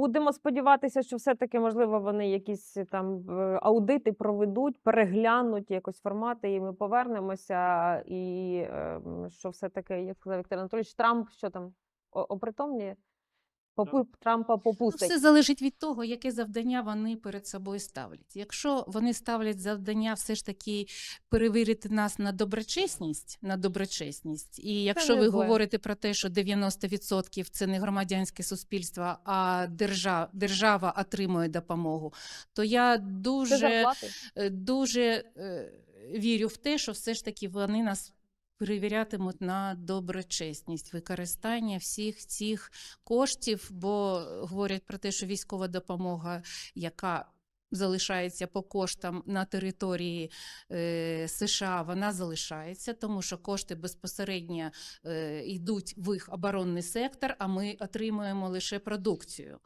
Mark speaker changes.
Speaker 1: Будемо сподіватися, що все-таки, можливо, вони якісь там е, аудити проведуть, переглянуть якось формати, і ми повернемося. І е, що все-таки, як сказав Віктор Анатолійович, Трамп що там опритомніє? Попу... Трампа
Speaker 2: Ну, все залежить від того, яке завдання вони перед собою ставлять. Якщо вони ставлять завдання все ж таки перевірити нас на доброчесність, на доброчесність, і якщо ви говорите про те, що 90% це не громадянське суспільство, а держава, держава отримує допомогу, то я дуже е, дуже е, вірю в те, що все ж таки вони нас перевірятимуть на доброчесність використання всіх цих коштів, бо говорять про те, що військова допомога, яка залишається по коштам на території е, США, вона залишається, тому що кошти безпосередньо е, йдуть в їх оборонний сектор, а ми отримуємо лише продукцію.